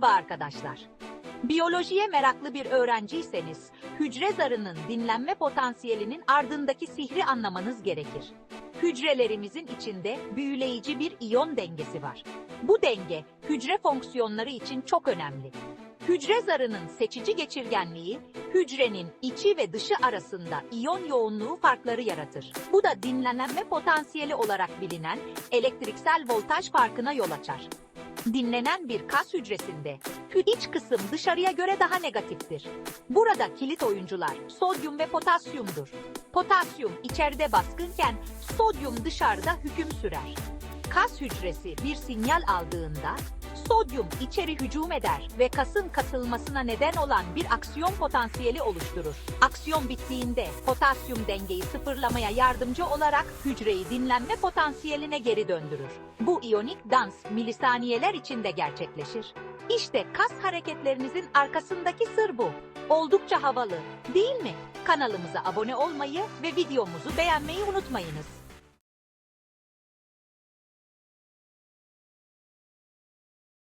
Merhaba arkadaşlar. Biyolojiye meraklı bir öğrenciyseniz, hücre zarının dinlenme potansiyelinin ardındaki sihri anlamanız gerekir. Hücrelerimizin içinde büyüleyici bir iyon dengesi var. Bu denge, hücre fonksiyonları için çok önemli. Hücre zarının seçici geçirgenliği, hücrenin içi ve dışı arasında iyon yoğunluğu farkları yaratır. Bu da dinlenme potansiyeli olarak bilinen elektriksel voltaj farkına yol açar. Dinlenen bir kas hücresinde hü- iç kısım dışarıya göre daha negatiftir. Burada kilit oyuncular sodyum ve potasyumdur. Potasyum içeride baskınken sodyum dışarıda hüküm sürer. Kas hücresi bir sinyal aldığında sodyum içeri hücum eder ve kasın katılmasına neden olan bir aksiyon potansiyeli oluşturur. Aksiyon bittiğinde potasyum dengeyi sıfırlamaya yardımcı olarak hücreyi dinlenme potansiyeline geri döndürür. Bu iyonik dans milisaniyeler içinde gerçekleşir. İşte kas hareketlerinizin arkasındaki sır bu. Oldukça havalı, değil mi? Kanalımıza abone olmayı ve videomuzu beğenmeyi unutmayınız.